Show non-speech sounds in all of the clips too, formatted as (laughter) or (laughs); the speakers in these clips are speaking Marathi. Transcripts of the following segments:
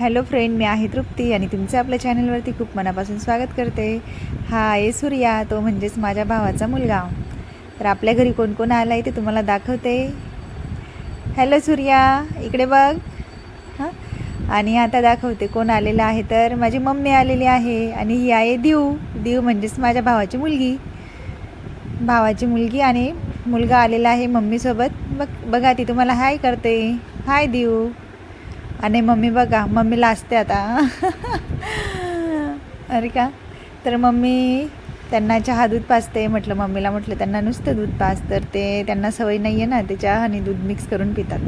हॅलो फ्रेंड मी आहे तृप्ती आणि तुमचं आपल्या चॅनलवरती खूप मनापासून स्वागत करते. हा आहे सूर्या तो म्हणजेच माझ्या भावाचा मुलगा. तर आपल्या घरी कोण कोण आला आहे ते तुम्हाला दाखवते. हॅलो सूर्या इकडे बघ. हां? आणि आता दाखवते कोण आलेलं आहे तर. माझी मम्मी आलेली आहे आणि ही आहे दीव दीव म्हणजेच माझ्या भावाची मुलगी. भावाची मुलगी आणि मुलगा आलेला आहे मम्मीसोबत. बघ बघा ती तुम्हाला हाय करते. हाय दीव आणि मम्मी बघा मम्मी लाजते आता. अरे का? तर मम्मी त्यांना चहा दूध पाजते म्हटलं मम्मीला म्हटलं त्यांना नुसतं दूध पाज तर ते त्यांना सवय नाही आहे ना ते चहा आणि दूध मिक्स करून पितात.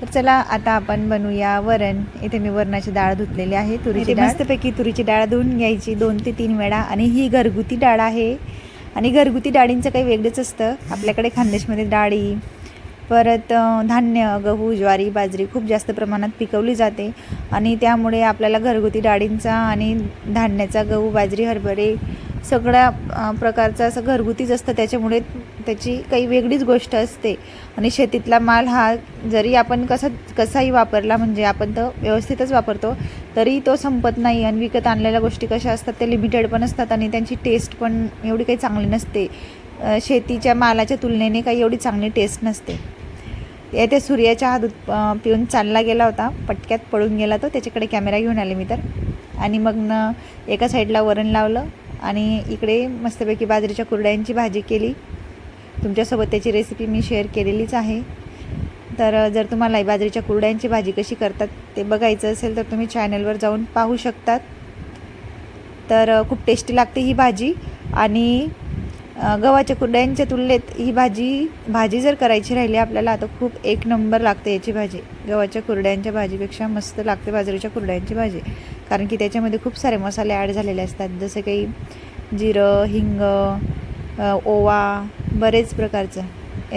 तर चला आता आपण बनवूया वरण. इथे मी वरणाची डाळ धुतलेली आहे तुरीची मस्तपैकी तुरीची डाळ धुवून घ्यायची दोन ते तीन वेळा. आणि ही घरगुती डाळ आहे. आणि घरगुती डाळींचं काही वेगळंच असतं. आपल्याकडे खानदेशमध्ये डाळी परत धान्य गहू ज्वारी बाजरी खूप जास्त प्रमाणात पिकवली जाते. आणि त्यामुळे आपल्याला घरगुती डाळींचा आणि धान्याचा गहू बाजरी हरभरे सगळ्या प्रकारचा असं घरगुतीच असतं. त्याच्यामुळे त्याची काही वेगळीच गोष्ट असते. आणि शेतीतला माल हा जरी आपण कसा कसाही वापरला म्हणजे आपण तो व्यवस्थितच वापरतो तरी तो संपत नाही. आणि विकत आणलेल्या गोष्टी कशा असतात ते लिमिटेड पण असतात आणि त्यांची टेस्ट पण एवढी काही चांगली नसते. शेतीच्या मालाच्या तुलनेने काही एवढी चांगली टेस्ट नसते. येथे सूर्याच्या हात दूध पिऊन चालला गेला होता. पटक्यात पळून गेला तो. त्याच्याकडे कॅमेरा घेऊन आले मी तर. आणि मग न एका साईडला वरण लावलं आणि इकडे मस्तपैकी बाजरीच्या कुरड्यांची भाजी केली. तुमच्यासोबत त्याची रेसिपी मी शेअर केलेलीच आहे. तर जर तुम्हाला बाजरीच्या कुरड्यांची भाजी कशी करतात ते बघायचं असेल तर तुम्ही चॅनलवर जाऊन पाहू शकतात. तर खूप टेस्टी लागते ही भाजी. आणि गव्हाच्या कुरड्यांच्या तुलनेत ही भाजी भाजी जर करायची राहिली आपल्याला तर खूप एक नंबर लागते याची भाजी. गव्हाच्या कुरड्यांच्या भाजीपेक्षा मस्त लागते बाजरीच्या कुरड्यांची भाजी. कारण की त्याच्यामध्ये खूप सारे मसाले ॲड झालेले असतात. जसे काही जिरं हिंग ओवा बरेच प्रकारचं.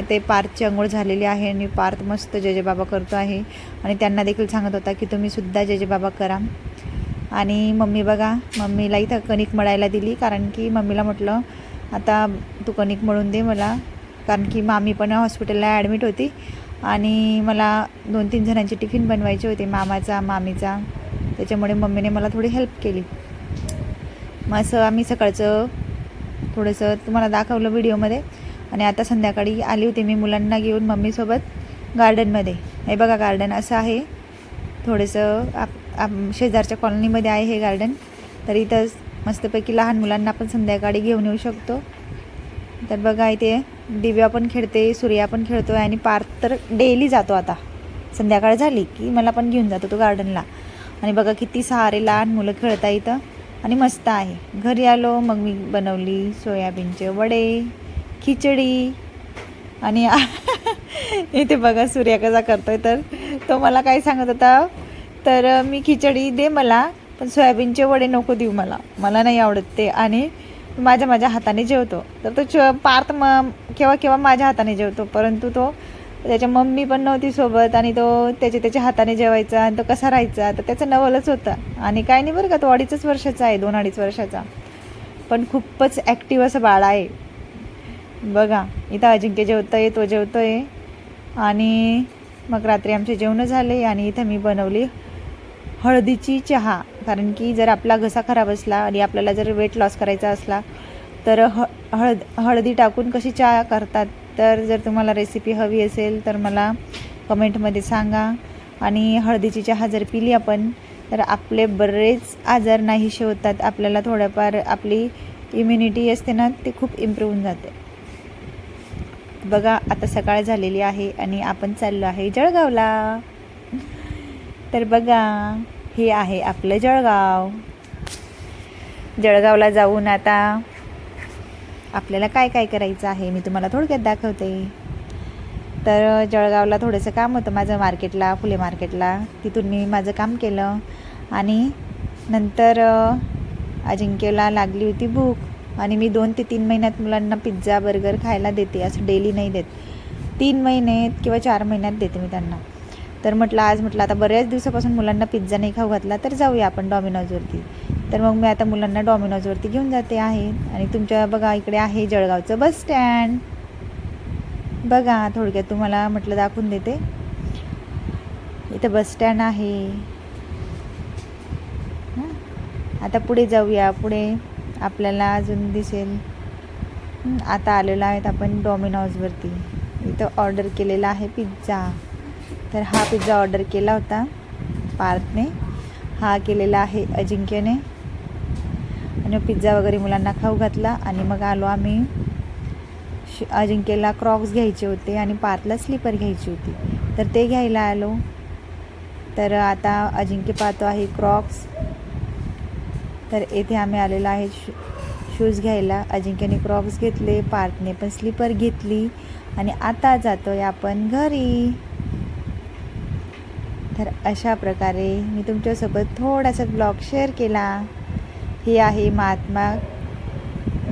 ते पार्थची आंघोळ झालेली आहे आणि पार्थ मस्त जेजेबाबा करतो आहे. आणि त्यांना देखील सांगत होता की तुम्हीसुद्धा जेजेबाबा करा. आणि मम्मी बघा मम्मीला इथं कणिक मळायला दिली कारण की मम्मीला म्हटलं आता तू कणिक मळून दे मला. कारण की मामी पण हॉस्पिटलला ॲडमिट होती. आणि मला दोन तीन जणांचे टिफिन बनवायचे होते मामाचा मामीचा. त्याच्यामुळे मम्मीने मला थोडी हेल्प केली. मग असं आम्ही सकाळचं थोडंसं तुम्हाला दाखवलं व्हिडिओमध्ये आणि आता संध्याकाळी आली होती मी मुलांना घेऊन मम्मीसोबत गार्डनमध्ये हे बघा गार्डन असं आहे. थोडंसं आप आप शेजारच्या कॉलनीमध्ये आहे हे गार्डन तर इथं मस्तपैकी लहान मुलांना आपण संध्याकाळी घेऊन येऊ शकतो. तर बघा इथे दिव्या पण खेळते सूर्या पण खेळतो आणि पार्क तर डेली जातो आता. संध्याकाळ झाली की मला पण घेऊन जातो तो गार्डनला आणि बघा किती सारे लहान मुलं खेळता इथं. आणि मस्त आहे. घरी आलो मग मी बनवली सोयाबीनचे वडे खिचडी आणि (laughs) इथे बघा सूर्या कसा करतोय तर. तो मला काय सांगत होता तर मी खिचडी दे मला. पण सोयाबीनचे वडे नको देऊ मला. मला नाही आवडत ते. आणि माझ्या माझ्या हाताने जेवतो. तर तो च पार्थ म केव्हा केव्हा माझ्या हाताने जेवतो. परंतु तो त्याच्या मम्मी पण नव्हती सोबत आणि तो त्याच्या त्याच्या हाताने जेवायचा आणि तो कसा राहायचा तर त्याचं नवलच होतं. आणि काय नाही बरं का तो अडीचच वर्षाचा आहे दोन अडीच वर्षाचा. पण खूपच ॲक्टिव्ह असं बाळ आहे. बघा इथं अजिंक्य जेवतोय तो जेवतो आहे आणि मग रात्री आमचे जेवणं झाले आणि इथं मी बनवली हळदीची चहा. कारण की जर आपला घसा खराब असला आणि आपल्याला जर वेट लॉस करायचा असला तर ह हळद हळदी टाकून कशी चहा करतात तर जर तुम्हाला रेसिपी हवी असेल तर मला कमेंटमध्ये सांगा. आणि हळदीची चहा जर पिली आपण तर आपले बरेच आजार नाहीसे होतात. आपल्याला थोडंफार आपली इम्युनिटी असते ना ती खूप इम्प्रूव्ह होऊन जाते. बघा आता सकाळ झालेली आहे आणि आपण चाललो आहे जळगावला. तर बघा हे आहे आपलं जळगाव. जळगावला जाऊन आता आपल्याला काय काय करायचं आहे मी तुम्हाला थोडक्यात दाखवते. तर जळगावला थोडंसं काम होतं माझं मार्केटला फुले मार्केटला. तिथून मी माझं काम केलं आणि नंतर अजिंक्यला लागली होती भूक आणि मी दोन ते तीन महिन्यात मुलांना पिझ्झा बर्गर खायला देते. असं डेली नाही देत. तीन महिन्यात किंवा चार महिन्यात देते मी त्यांना. तर म्हटलं आज म्हटलं आता बऱ्याच दिवसापासून मुलांना पिझ्झा नाही खाऊ घातला तर जाऊया आपण डॉमिनोजवरती तर मग मी आता मुलांना डॉमिनोजवरती घेऊन जाते आहे. आणि तुमच्या बघा इकडे आहे जळगावचं बस स्टँड बघा थोडक्यात तुम्हाला म्हटलं दाखवून देते. इथं बस स्टँड आहे. आता पुढे जाऊया. पुढे आपल्याला अजून दिसेल. आता आलेलो आहेत आपण डॉमिनॉजवरती इथं ऑर्डर केलेला आहे पिझ्झा तर हा पिझ्झा ऑर्डर केला होता पार्थने हा केलेला आहे अजिंक्यने. आणि पिझ्झा वगैरे मुलांना खाऊ घातला आणि मग आलो आम्ही. श- अजिंक्यला क्रॉक्स घ्यायचे होते आणि पार्थला स्लीपर घ्यायची होती. तर ते घ्यायला आलो. तर आता अजिंक्य पाहतो आहे क्रॉक्स. तर येथे आम्ही आलेलो आहे शू शूज घ्यायला. अजिंक्यने क्रॉक्स घेतले पार्थने पण स्लीपर घेतली. आणि आता जातो आहे आपण घरी. तर अशा प्रकारे मी तुमच्यासोबत थोडासा ब्लॉग शेअर केला. हे आहे महात्मा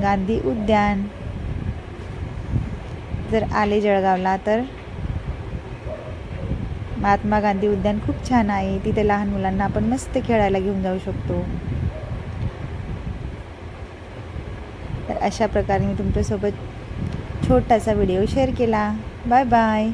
गांधी उद्यान. जर आले जळगावला तर. महात्मा गांधी उद्यान खूप छान आहे. तिथे लहान मुलांना आपण मस्त खेळायला घेऊन जाऊ शकतो. तर अशा प्रकारे मी तुमच्यासोबत छोटासा व्हिडिओ शेअर केला. Bye bye